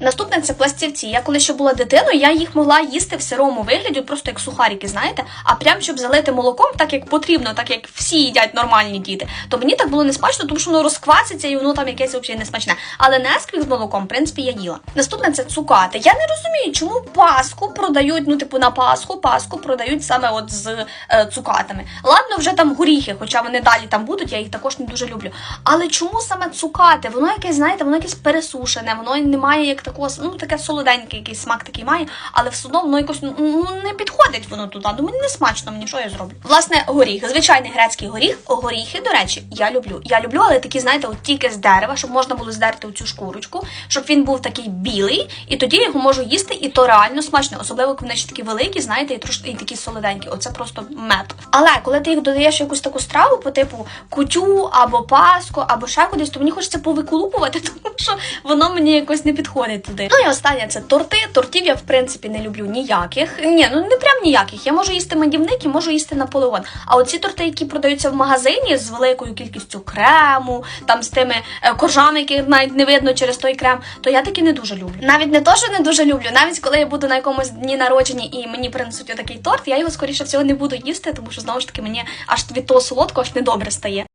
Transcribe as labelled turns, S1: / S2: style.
S1: Наступне це пластівці. Я коли ще була дитиною, я їх могла їсти в сирому вигляді, просто як сухарики, знаєте, а прям щоб залити молоком, так як потрібно, так як всі їдять нормальні діти. То мені так було не смачно, тому що воно розкваситься і воно там якесь взагалі не смачне. Але несквік з молоком, в принципі, я їла. Наступне це цукати. Я не розумію, чому паску продають, ну типу на пасху, паску продають саме от з е, цукатами. Ладно, вже там горіхи, хоча вони далі там будуть, я їх також не дуже люблю. Але чому саме цукати? Воно якесь, знаєте, воно якесь пересушене, воно не має як такого, ну таке солоденьке, якийсь смак такий має, але все одно воно якось ну не підходить воно туди. Ну мені не смачно, мені що я зроблю. Власне, горіх, звичайний грецький горіх. Горіхи, до речі, я люблю. Я люблю, але такі, знаєте, от тільки з дерева, щоб можна було здерти цю шкурочку, щоб він був такий білий, і тоді я його можу їсти, і то реально смачно, особливо коли вони ще такі великі, знаєте, і трошки такі солоденькі. Оце просто мед. Але коли ти їх додаєш якусь таку страву, по типу кутю або паску, або ще кудись, то мені хочеться повиколупувати, тому що воно мені якось не підходить туди. Ну і останнє це торти. Тортів я в принципі не люблю ніяких. Ні, ну не прям ніяких. Я можу їсти медівник і можу їсти наполеон. А оці торти, які продаються в магазині з великою кількістю крему, там з тими е, коржами, яких навіть не видно через той крем, то я таки не дуже люблю. Навіть не то, що не дуже люблю, навіть коли я буду на якомусь дні народження і мені принесуть отакий торт, я його скоріше всього не буду їсти, тому що знову ж таки мені аж від того солодкого аж недобре стає.